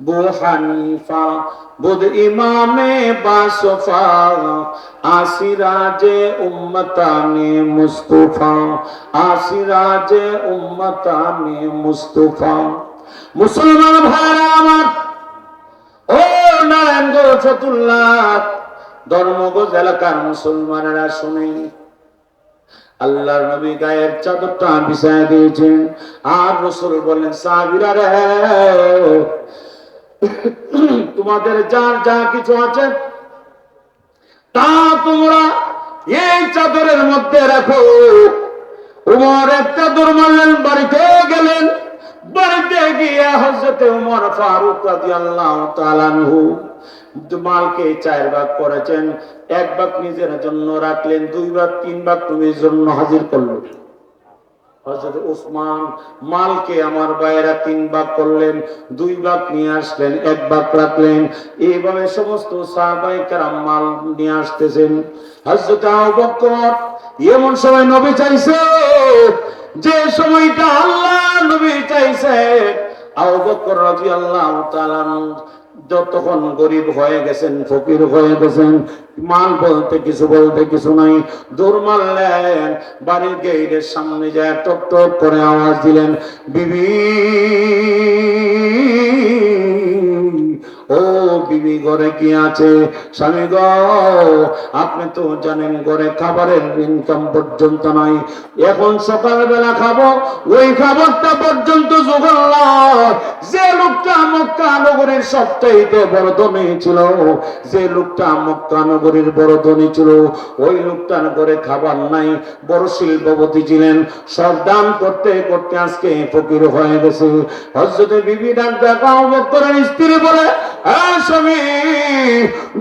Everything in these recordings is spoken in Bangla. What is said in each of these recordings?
বু ইমামে বাসফা আসিরাজে উম্মতানে মুস্তফা, আসিরাজে উম্মতানে মুস্তফা। মুসলমান ভাইরা আমার, ও নারায়ণগঞ্জ এলাকার মুসলমানেরা শুনে। আল্লাহর নবী গায়ের চাদরটা বিছায় দিয়েছেন। আর রসুল বললেন, সাহাবীরা রে তোমাদের যার যা কিছু আছে, তা তোমরা এই চাদরের মধ্যে রাখো। উমর এক চাদর মারলেন বাড়িতে গেলেন। বাড়িতে গিয়ে হজরতে উমর ফারুক রাদিয়াল্লাহু তাআলা মালকে চার ভাগ করেছেন, এক ভাগ নিজের জন্য রাখলেন, দুই ভাগ, তিন ভাগ তুমি জন্য হাজির করলেন হযরত ওসমান মালকে আমার ভাইয়েরা তিন ভাগ করলেন, দুই ভাগ নিয়ে আসলেন, এক ভাগ রাখলেন। এইভাবে সমস্ত সাহাবাই কেরাম মাল নিয়ে আসতেছেন। বকর এমন সময় নবী চাইছে, যে সময়টা আল্লাহ নবী চাইছে। আবু বকর রাদিয়াল্লাহু যতক্ষণ গরিব হয়ে গেছেন, ফকির হয়ে গেছেন, মাল বলতে কিছু বলতে কিছু নাই দূর মারলেন, বাড়ির গেইটের সামনে যায় টক টক করে আওয়াজ দিলেন, বিবি, ও বিবি ঘরে কি আছে? স্বামী গ, আপনি তো জানেন ঘরে খাবারের ইনকাম পর্যন্ত নাই, এখন সকালবেলা খাব, ওই খাবারটা পর্যন্ত জোগাড় যে লোকটা মক্কা বড় ধনী ছিল। যে লোকটা মক্কা নগরীর বড় ধনী ছিল ওই লোকটার ঘরে খাবার নাই বড় শিল্পপতি ছিলেন। সব দান করতে করতে আজকে ফকির হয়ে গেছে। হজরতে বিবি ডাক দেখা করেন স্ত্রী বলে "হ্যাঁ, স্বামী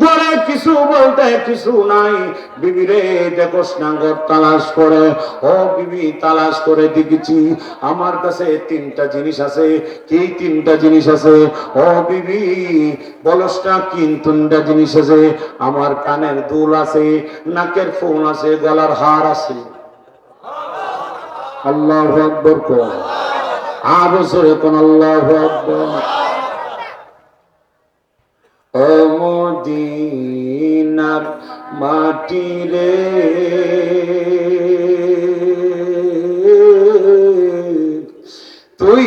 ঘরে কিছু বলতে কিছু নাই। বিবি রে দেখোস না তালাশ করে। ও বিবি তালাশ করে দেখেছি। আমার কাছে তিনটা জিনিস আছে। কি তিনটা জিনিস আছে? ও বিবি, বলস না কি জিনিস আছে? আমার কানের দুল আছে, নাকের ফুল আছে, গলার হার আছে। আল্লাহ আকবর সরে কোন আল্লাহ আকবর। ও মদিনার মাটি রে। তুই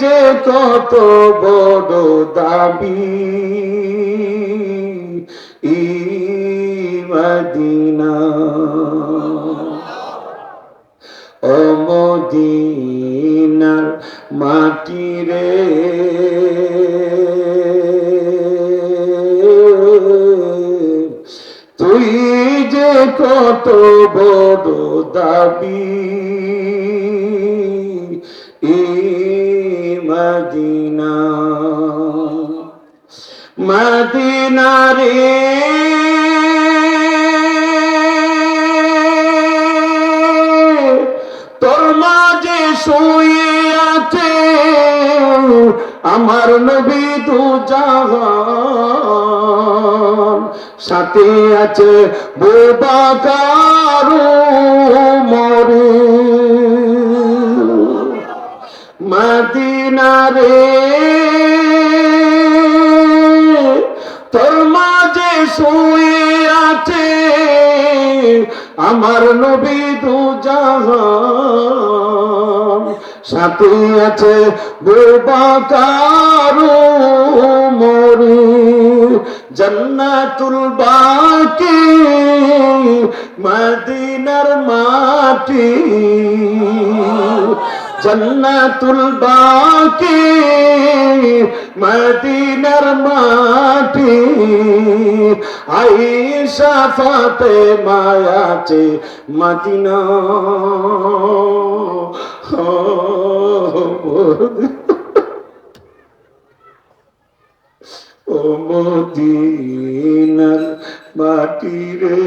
যে কত বড় দাবি মদিনা। ও মদিনার মাটি রে। তুই যে কত বড় দাবি ই মদিনা। মদিনা রে তোর মাঝে শুয়ে আছে আমার নবী জাহান সাথে আছে বোবাকার মরে। মদিনা শুয়ে আছে। আমার নবী দু সাথে আছে বোবাকার মরে। জন্নাতুল বাকি মদিনার মাটি। জন্নাতুল বাকি মদিনার মাটি। আইসা ফাতে মায়াছে মদিনা। ও মদিনার মাটি রে।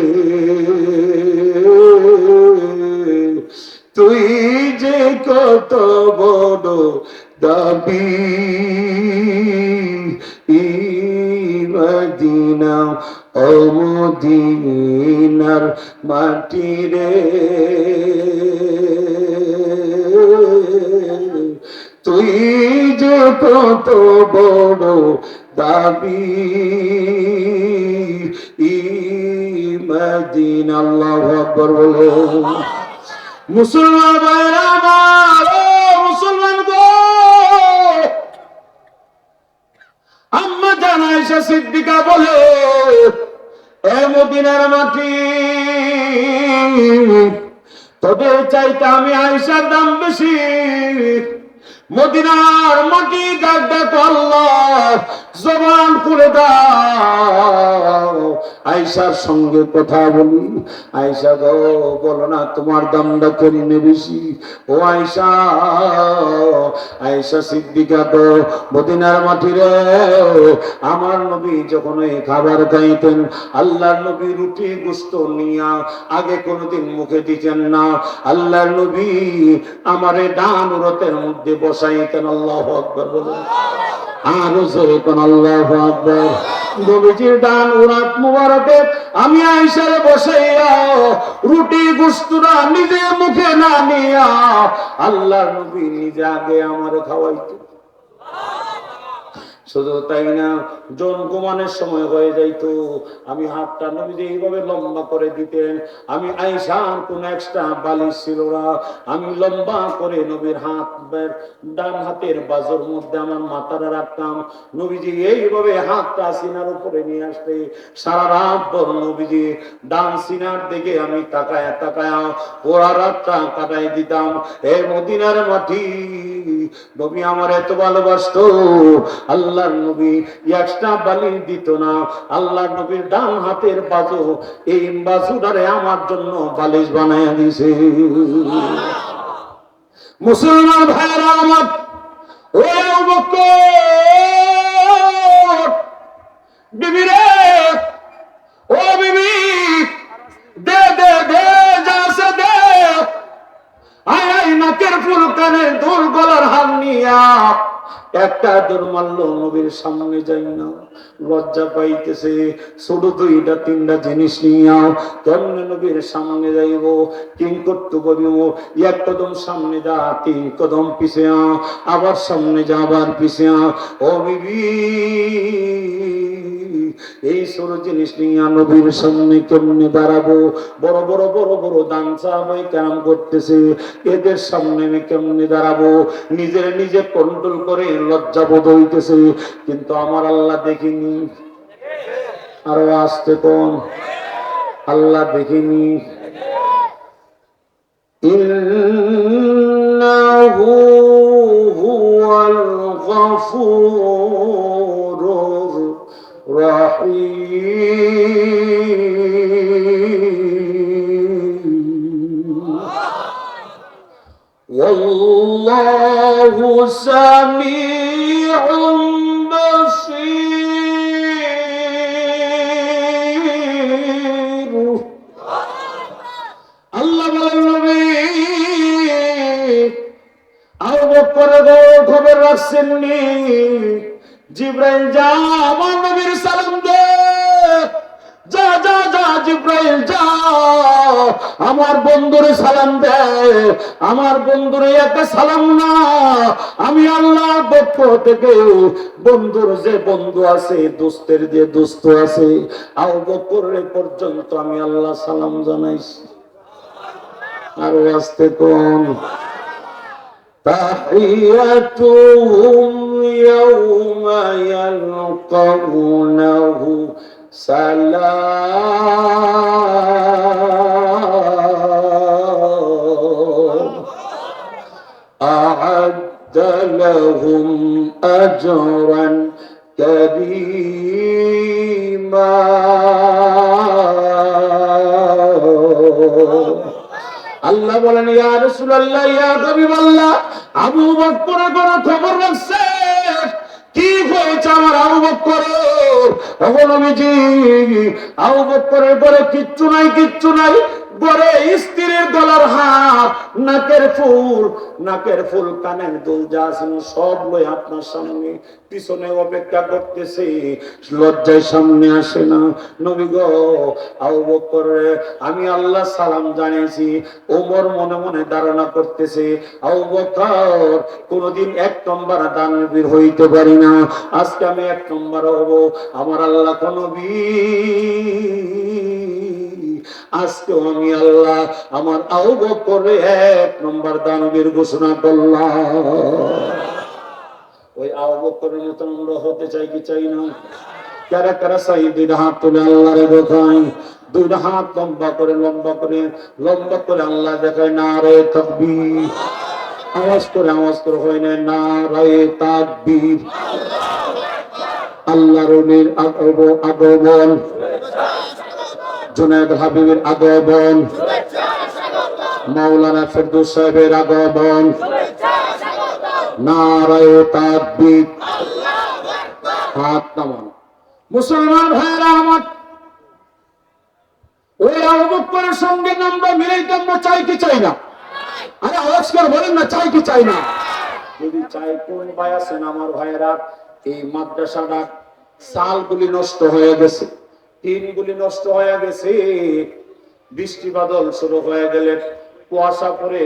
তুই যে কত বড় দাবি মদিনা ও মাটি রে। তুই যে কত বড় দাবি ইমাদিন, আল্লাহ বলো। মুসলমান ভাইরা আমার মুসলমান গো। আম্মা জানাইসা সিদ্দিকা বলে, এ মদিনার মাটি তোদের চাইতে আমি আয়সার দাম বেশি। মদিনার মাটি ডাক আল্লাহ। জবান করে দাও। আইসার সঙ্গে কথা বলি। আইসা গো, বলো না তোমার দামটা করিনে বেশি? ও আইসা আইসা সিদ্দিকা তো মদিনার মাটি রে। আমার নবী যখন এই খাবার খাইতেন, আল্লাহর নবী রুটি গুস্ত নিয়া আগে কোনোদিন মুখে দিতেন না। আল্লাহর নবী আমারে ডান উরতের মধ্যে বসাইতেন আল্লাহ আরও আল্লাহ নবীজির ডান উরাত মুবারকে আমি আইসারে বসাইয়া, রুটি গুস্তুরা নিজে মুখে না নিয়া আল্লাহ নবী নিজে আগে আমারে খাওয়াইতো। শুধু তাই না জন ঘুমানোর সময় হয়ে যাইতো। আমি হাতটা নবীজি এইভাবে লম্বা করে দিতেন। আমি আইসার কোন এক্সট্রা বালিশ ছিল না। আমি লম্বা করে নবীর হাত ডান হাতের বাজর মধ্যে আমার মাথাটা রাখতাম। নবীজি এইভাবে হাতটা সিনার উপরে নিয়ে আসতে। সারা রাত ভর নবীজি ডান সিনার দিকে আমি তাকায় তাকায় ওরা রাতটা কাটাই দিতাম। এ মদিনার মাটি নবী আমার এত ভালোবাসতো। আল্লাহর নবী একটা বালি দিত না। আল্লাহর নবীর ডান হাতের বাজু এই বাজুটারে আমার জন্য বালিশ বানায় দিছে। মুসলমান ভাইরা আমার একটা মারলো, নবীর সামনে যাই লজ্জা পাইতেছে ছোট দুইটা, তিনটা জিনিস নিয়া কেমনে নবীর সামনে যাইব কিং করতে করিব এক কদম সামনে যা, তিন কদম পিছে আবার সামনে যা আবার পিছে আ। ও বিবি এই ছোট জিনিস নিয়ে নবীর সামনে কেমনে দাঁড়াবো বড় বড় বড় বড় দান সাহাবাই কাম করতেছে এদের সামনে আমি কেমনে দাঁড়াবো নিজের নিজে কন্ট্রোল করে লজ্জা বোধ হইতেছে কিন্তু আমার আল্লাহ দেখিনি আরো আসতে কম আল্লাহ দেখিনি إنه هو الغفور الرحيم والله سميع بصير আল্লাহ বলেন নবী আবু বকর গো খবর রাখছেন নি জিব্রাইল, যা আমার নবীর সালাম দে। যা যা যা, জিব্রাইল, যা। আমার বন্ধুরে সালাম দে। আমার বন্ধুরে একটা সালাম না। আমি আল্লাহর পক্ষ থেকে বন্ধুর যে বন্ধু আছে, দোস্তের যে দোস্ত আছে বকরের পর্যন্ত আমি আল্লাহ সালাম জানাইছি। আরও আসতে কোন? تحيتهم يوم يلقونه سلام. أعد لهم أجرا كريما বলেন আবু বকরের কোন খবর রাখছে কি হয়েছে আমার আবু বকর তখন আমি নবীজি, আবু বকরের পরে কিচ্ছু নাই কিচ্ছু নাই। গড়ে স্ত্রীর গলার হাত, নাকের ফুল নাকের ফুল, কানের দুল যা ছিল সব লই আপনার সামনে, পিছনে অপেক্ষা করতেছে। লজ্জায় সামনে আসে না। নবী গো, আবু বকর আমি আল্লাহ সালাম জানিয়েছি। ওমর মনে মনে ধারণা করতেছে, আবু বকর, কোনদিন এক নম্বর দানবীর হইতে পারি না। আজকে আমি এক নম্বর হব। আমার আল্লাহ নবী। আজকে আমি আল্লাহ আমার আবু বকরে এক নম্বর দানবীর ঘোষণা করলাম। ওই আবু বকরের মতো আমরা হতে চাই কি চাই না? কারা কারা চাই দুইটা হাত তুলে আল্লাহরে দেখাই দুইটা হাত লম্বা করে লম্বা করে লম্বা করে আল্লাহ দেখায় না রে তকবীর। আওয়াজ করে আওয়াজ করে হয় না না রে তাকবীর। আল্লাহর আগমন। জুনায়দ হাবিবের আগমন। মাওলানা ফেরদৌস সাহেবের আগমন। হাত মুসলমান আমার ওই আবু সঙ্গে নামটা মিলাইতে চাই কি চাই না? আরে আওয়াজ বলেন না, চাই কি চাই না? যদি চাই, কোন ভাই আছেন আমার ভাইয়েরা? এই মাদ্রাসাটা সালগুলি নষ্ট হয়ে গেছে। টিনগুলি নষ্ট হয়ে গেছে। বৃষ্টি বাদল শুরু হয়ে গেলে কুয়াশা পরে